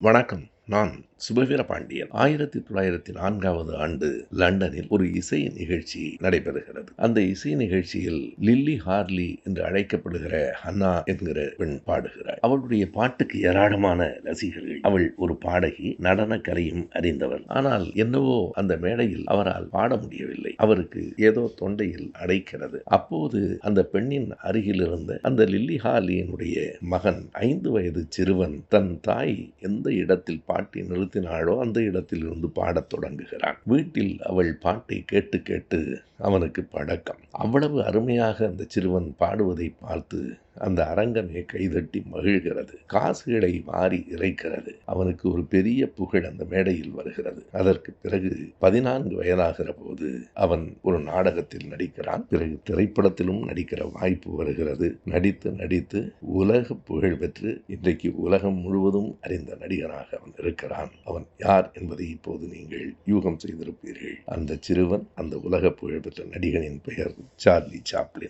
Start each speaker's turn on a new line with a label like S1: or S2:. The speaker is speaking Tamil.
S1: வணக்கம். நான் சுபவீர பாண்டியன் ஆயிரத்தி தொள்ளாயிரத்தி நான்காவது ஆண்டு லண்டனில் ஒரு இசை நிகழ்ச்சி நடைபெறுகிறது. அந்த இசை நிகழ்ச்சியில் லில்லி ஹார்லி என்று அழைக்கப்படுகிற ஹன்னா என்கிற பெண் பாடுகிறாள். அவளுடைய பாட்டுக்கு ஏராளமான ரசிகர்கள். அவள் ஒரு பாடகி நடன கலையும் அறிந்தவர் ஆனால் என்னவோ அந்த மேடையில் அவரால் பாட முடியவில்லை. அவருக்கு ஏதோ தொண்டையில் அடைக்கிறது. அப்போது அந்த பெண்ணின் அருகில் இருந்த அந்த லில்லி ஹார்லியினுடைய மகன் ஐந்து வயது சிறுவன் தன் தாய் எந்த இடத்தில் பாட்டி நிறுத்தினாளோ அந்த இடத்தில் இருந்து பாடத் தொடங்குகிறான். வீட்டில் அவள் பாட்டை கேட்டு கேட்டு அவனுக்கு பழக்கம். அவ்வளவு அருமையாக அந்த சிறுவன் பாடுவதை பார்த்து அந்த அரங்கமே கைதட்டி மகிழ்கிறது. காசுகளை வாரி இறைக்கிறது. அவனுக்கு ஒரு பெரிய புகழ் அந்த மேடையில் வருகிறது. அதற்கு பிறகு பதினான்கு வயதாகிற போது அவன் ஒரு நாடகத்தில் நடிக்கிறான். பிறகு திரைப்படத்திலும் நடிக்கிற வாய்ப்பு வருகிறது. நடித்து நடித்து உலக புகழ் பெற்று இன்றைக்கு உலகம் முழுவதும் அறிந்த நடிகராக அவன் இருக்கிறான். அவன் யார் என்பதை இப்போது நீங்கள் யூகம் செய்திருப்பீர்கள். அந்த சிறுவன் அந்த உலக புகழ் பெற்ற நடிகனின் பெயர் சார்லி சாப்ளின்.